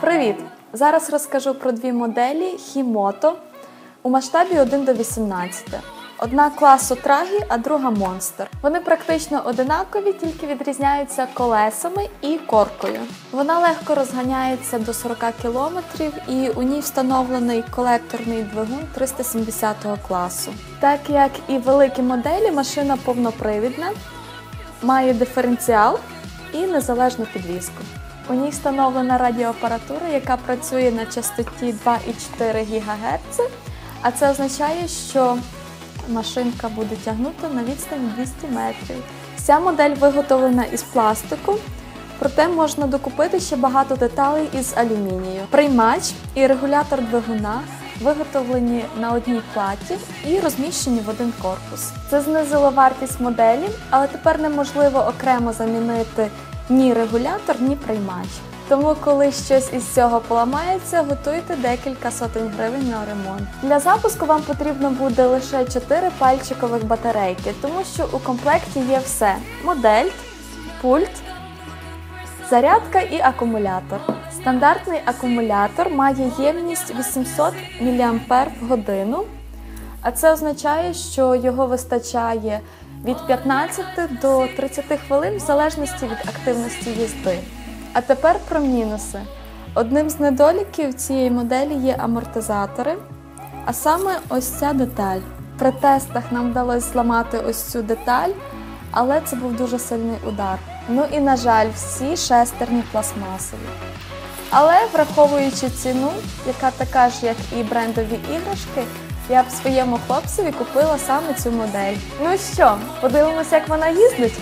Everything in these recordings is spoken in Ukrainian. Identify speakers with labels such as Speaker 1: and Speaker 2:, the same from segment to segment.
Speaker 1: Привіт! Зараз розкажу про дві моделі Хімото у масштабі 1 до 18. Одна класу Трагі, а друга Монстер. Вони практично одинакові, тільки відрізняються колесами і коркою. Вона легко розганяється до 40 км і у ній встановлений колекторний двигун 370 класу. Так як і великі моделі, машина повнопривідна, має диференціал і незалежну підвіску. У ній встановлена радіоапаратура, яка працює на частоті 2,4 ГГц, а це означає, що машинка буде тягнути на відстані 200 метрів. Вся модель виготовлена із пластику, проте можна докупити ще багато деталей із алюмінію. Приймач і регулятор двигуна виготовлені на одній платі і розміщені в один корпус. Це знизило вартість моделі, але тепер неможливо окремо замінити ні регулятор, ні приймач. Тому, коли щось із цього поламається, готуйте декілька сотень гривень на ремонт. Для запуску вам потрібно буде лише 4 пальчикових батарейки, тому що у комплекті є все: модель, пульт, зарядка і акумулятор. Стандартний акумулятор має ємність 800 мАч а це означає, що його вистачає від 15 до 30 хвилин в залежності від активності їзди. А тепер про мінуси. Одним з недоліків цієї моделі є амортизатори, а саме ось ця деталь. При тестах нам вдалося зламати ось цю деталь, але це був дуже сильний удар. Ну і, на жаль, всі шестерні пластмасові. Але враховуючи ціну, яка така ж, як і брендові іграшки, я б своєму хлопцеві купила саме цю модель. Ну що, подивимося, як вона їздить?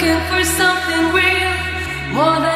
Speaker 1: looking for something real more than